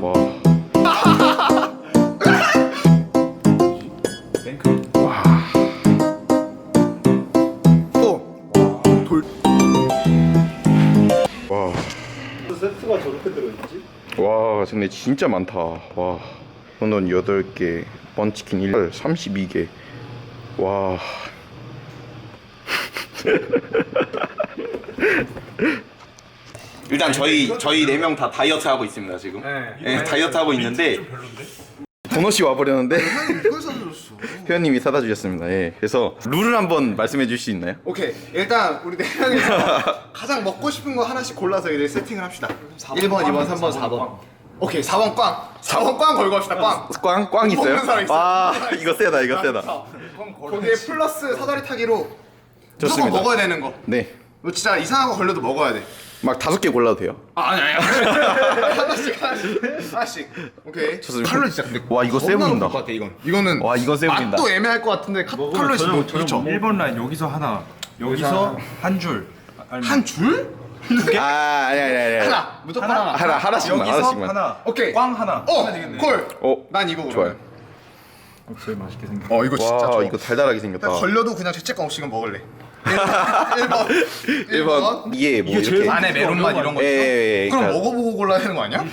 와. 와. 들어있지? 와, 근데 진짜 많다. 와. 돈은 8개, 번치킨 1, 32개. 와. 일단 저희 저희 네 명 다 다이어트 하고 있습니다 지금. 네, 다이어트 하고 있는데 도넛 씨 와버렸는데 이걸 사줬어 회원님이 사다 주셨습니다. 예. 그래서 룰을 한번 말씀해 주실 수 있나요? 오케이 일단 우리 네 명이서 가장 먹고 싶은 거 하나씩 골라서 이제 세팅을 합시다 1번 2번 3번 4번 오케이 4번 꽝 4번 꽝 걸고 합시다 꽝 꽝, 꽝 있어요? 먹는 사람 있어. 아, 이거 세다, 이거 세다. 거기에 플러스 사다리 타기로 좋습니다. 무조건 먹어야 되는 거 네. 너 진짜 이상한 거 걸려도 먹어야 돼 막 다섯 개 골라도 돼요. 아, 아니 아니 하나씩 하나씩 하나씩 오케이 좋습니다. 칼로리 진짜 근데 와, 이거 세 겁나 보인다. 높을 것 같아 이건 이거는 와, 이거 세 보인다. 맛도 애매할 것 같은데 카, 칼로리 진짜 높- 그렇죠 1번 라인 여기서 하나 여기서 한줄 한 줄? 아, 아니, 아니, 아니. 아니. 하나 무조건 하나, 하나, 하나씩만, 여기서 하나씩만. 하나 오케이. 꽝 하나 어! 하나 되겠네 콜! 어, 난 이거 좋아요. 어, 제일 맛있게 생겼 어 이거 진짜 와, 좋아 이거 달달하게 생겼다. 걸려도 그냥 죄책감 없이 이건 먹을래 1번 1번 1번 이게 뭐 이렇게 안에 메론맛 이런 거 예, 있어? 예, 예, 그럼 그러니까- 먹어보고 골라야 되는 거 아니야?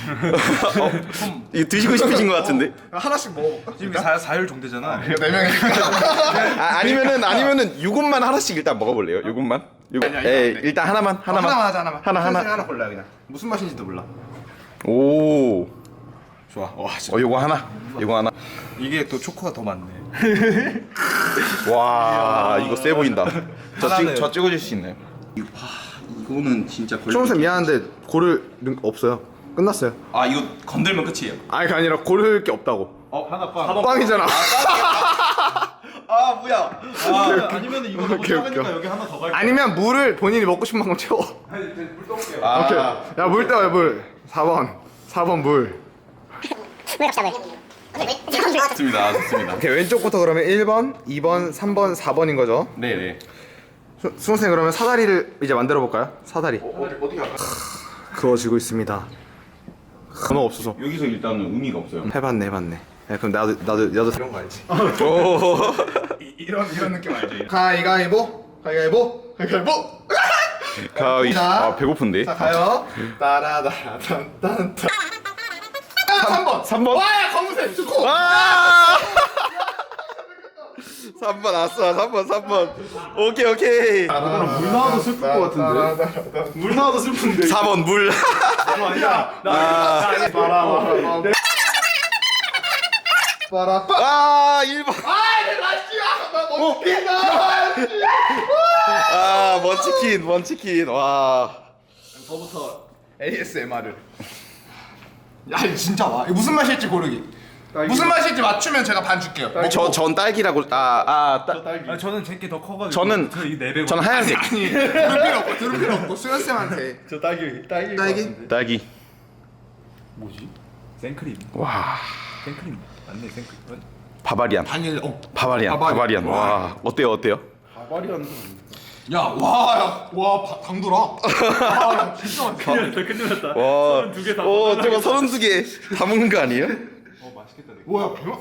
이거 드시고 싶으신 것 같은데? 어, 하나씩 먹어볼까? 지금 사, 사율 종대잖아 네 명이니까 아, 아니면은 아니면은 요것만 하나씩 일단 먹어볼래요. 요것만. 요거. 아니, 아니, 예, 안 돼. 일단 하나만 하나만. 하나만 하자 하나만 하나 하나. 하나 하나 골라 그냥 무슨 맛인지도 몰라 오. 좋아 와 진짜 어, 요거 하나. 요거 하나. 이게 또 초코가 더 많네 와, 이거 세 보인다. 저, 찍, 저 찍어줄 수 있나요? 와, 이거는 진짜 걸리. 초롱쌤 미안한데 고를 능- 없어요 끝났어요 아, 이거 건들면 끝이에요. 아니 그게 아니라 고를 게 없다고 어 하나 꽝 꽝이잖아 아, 뭐야? 아, 아니면 이거 너무 오케이, 작으니까 오케이. 여기 하나 더 갈게 아니면 물을 본인이 먹고 싶은 만큼 채워 물 아, 오케이 야 물 떠요 물 4번 4번 물? 좋습니다. 좋습니다. 오케이 왼쪽부터 그러면 1번 2번 3번 4번인 거죠 네, 네. 수- 수홍쌤 그러면 사다리를 이제 만들어 볼까요? 사다리 어 떻게 할까? 그어지고 있습니다 번호 없어서 여기서 일단은 의미가 없어요. 해봤네 해봤네 야, 그럼 나도 나도 나도 이런 거 알지 오. 이런 이런 느낌 알지 가위가위보 가위가위보 가위가위보 가위. 자. 아, 배고픈데. 자 가요 따라다란딴딴 3번 3번. 와야 검은색 좋고 아! 3번 왔어. 3번, 3번. 오케이, 오케이. 물 나와도 슬플 것 같은데? 물 나와도 슬픈데? 4번 물. 이거 아니야. 아, 빠라빠. 아 1번. 아내 맛이야 나 먹힌다 아, 먼치킨, 먼치킨. 와. 저부터 ASMR을. 야 이거 진짜 와. 이거 무슨 맛일지 고르기 무슨 맛일지 맞추면 제가 반 줄게요 저, 전 딸기라고. 아, 아, 따, 아, 저는 제게 더 커가지고 저는- 저이 4배 저는 하얀색. 아니 들을 필요 없고 들을 필요 없고 수현 쌤한테 저 딸기 딸기 딸기? 딸기. 뭐지? 생크림 와. 생크림 맞네 생크림 바바리안. 바닐 어 바바리안. 바바리안. 바바리안. 와. 어때요, 어때요? 야와와 당돌아 아 진짜 많다 큰일 났다 큰일 났다 와. 두개 다. 오, 저거 서른 두개 다 먹는 거 아니에요? 어 맛있겠다 되게. 뭐야 배마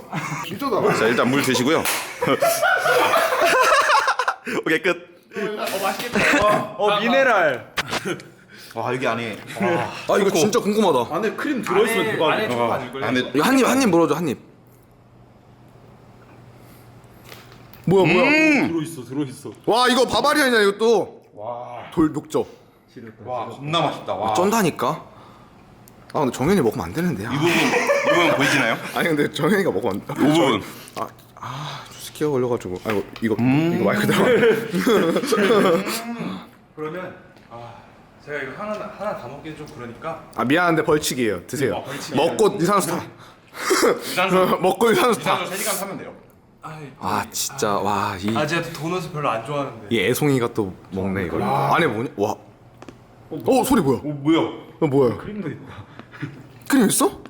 진짜 달아 자, 일단 물 드시고요. 오케이, 끝. 어 미네랄. 와, 여기 안에. 아 이거 진짜 궁금하다. 안에 크림 들어있으면 대박이야 안에 초코? 안에 이거 한 입 한 입 물어줘 한 입. 뭐야 뭐야? 들어있어 들어있어. 와 이거 바바리안이야 이것도? 와 돌 녹죠. 와, 겁나 맛있다. 와. 쩐다니까 아 근데 정현이 먹으면 안 되는데 아. 이 부분, 이 부분 보이시나요? 아니 근데 정현이가 먹으면 안 돼. 이 부분. 아, 아 스키가 걸려가지고 아이고 이거 이거 마이크 들어 그러면 아 제가 이거 하나 하나 다 먹기는 좀 그러니까 아 미안한데 벌칙이에요 드세요 아, 벌칙이에요? 먹고 유산소 타 유산소 먹고 유산소 타 이상으로 3시간 사면 돼요. 아이, 아 진짜 와이 아 제가 도넛을 별로 안 좋아하는데 이 애송이가 또 먹네 이걸 안에 뭐냐 와. 어 소리 뭐야? 오 뭐야 어 뭐야? 크림도 있다 크림 있어?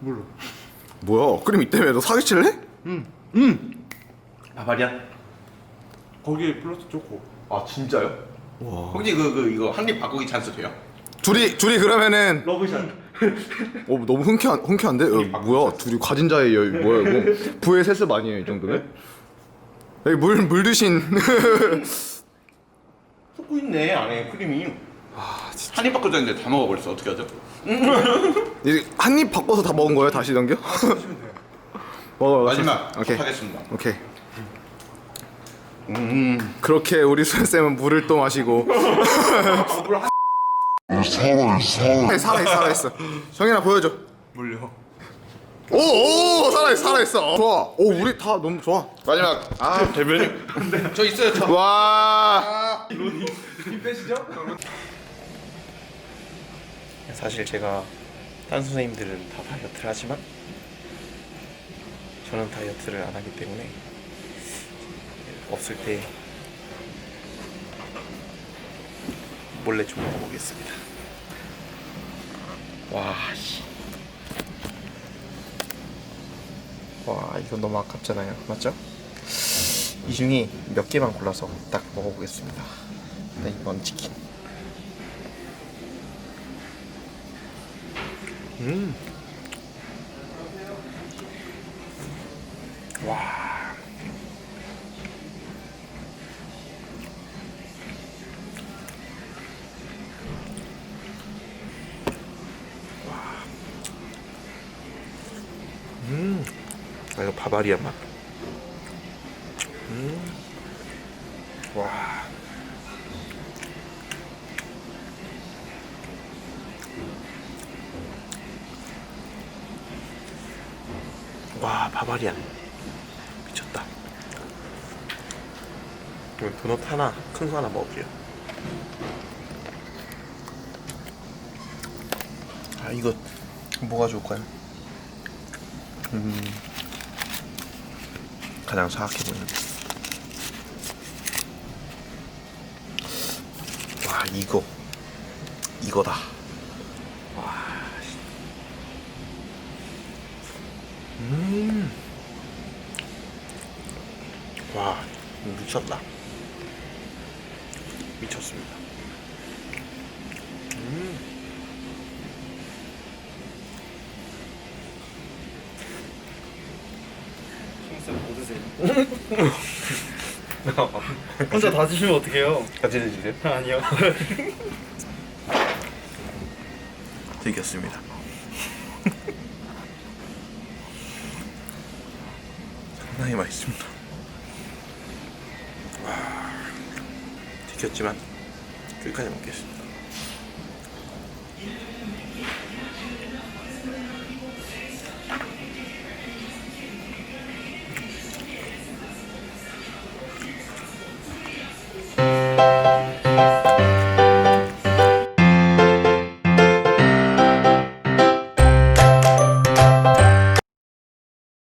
몰라 뭐야? 크림 있다며 너 사기칠래? 바바리안? 거기에 플러스 초코 아, 진짜요? 와. 혹시 그, 그, 이거 한입 바꾸기 찬스 돼요? 둘이 둘이 그러면은 러브샷 어 너무 흔쾌한 흔쾌한데? 어, 뭐야 둘이 과진자의 여 뭐야 이거 부의 세습 아니에요 이 정도면? 여기 물물 드신 섞고 있네 안에 크림이. 한 입 바꿔줬는데 다 먹어버렸어. 어떻게 하죠? 이제 한입 바꿔서 다 먹은 거예요? 다시 넘겨? 먹어 마지막 오케이. 하겠습니다. 오케이. 음. 그렇게 우리 수현 쌤은 물을 또 마시고. 살아있어. 살아 있어 살아 있어. 정현아 보여줘. 물려. 오오 살아 있어 살아 있어. 좋아. 오 우리 다 너무 좋아. 마지막. 아 대변인. 저 있어요 저. 와. 힘 빼시죠? 사실 제가 딴 선생님들은 다 다이어트를 하지만 저는 다이어트를 안 하기 때문에 없을 때 몰래 좀 먹어보겠습니다. 와, 씨. 와, 이건 너무 아깝잖아요. 맞죠? 이 중에 몇 개만 골라서 딱 먹어보겠습니다. 일단 이번 치킨. 와. 음. 아, 이거 바바리안 맛. 음. 와. 와, 바바리안. 미쳤다. 그럼 도넛 하나, 큰 거 하나 먹을게요. 아, 이거 뭐가 좋을까요? 음, 가장 사악해 보이는. 와, 이거. 이거다. 와. 씨. 음. 와, 미쳤다. 미쳤습니다. 음. 혼자 다 드시면 어떡해요? 같이 드시세요? 아니요. 들켰습니다. 상당히 맛있습니다. 와, 들켰지만 끝까지 먹겠습니다.